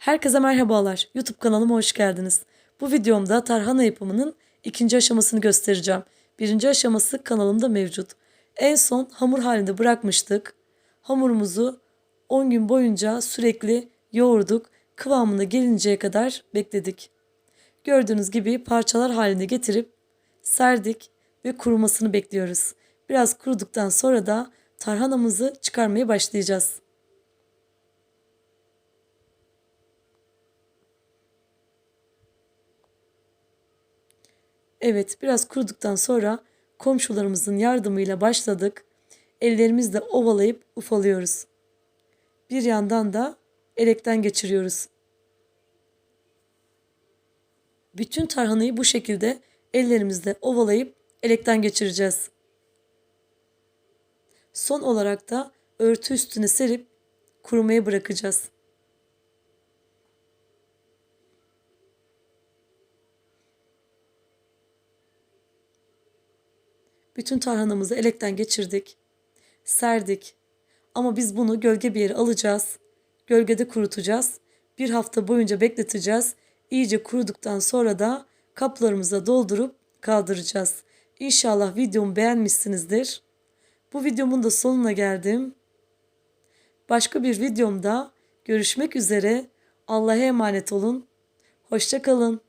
Herkese merhabalar. YouTube kanalıma hoş geldiniz. Bu videomda tarhana yapımının ikinci aşamasını göstereceğim. Birinci aşaması kanalımda mevcut. En son hamur halinde bırakmıştık. Hamurumuzu 10 gün boyunca sürekli yoğurduk. Kıvamına gelinceye kadar bekledik. Gördüğünüz gibi parçalar halinde getirip serdik ve kurumasını bekliyoruz. Biraz kuruduktan sonra da tarhanamızı çıkarmaya başlayacağız. Evet, biraz kuruduktan sonra komşularımızın yardımıyla başladık. Ellerimizle ovalayıp ufalıyoruz. Bir yandan da elekten geçiriyoruz. Bütün tarhanayı bu şekilde ellerimizle ovalayıp elekten geçireceğiz. Son olarak da örtü üstüne serip kurumaya bırakacağız. Bütün tarhanamızı elekten geçirdik. Serdik. Ama biz bunu gölge bir yere alacağız. Gölgede kurutacağız. Bir hafta boyunca bekleteceğiz. İyice kuruduktan sonra da kaplarımıza doldurup kaldıracağız. İnşallah videomu beğenmişsinizdir. Bu videomun da sonuna geldim. Başka bir videomda görüşmek üzere. Allah'a emanet olun. Hoşça kalın.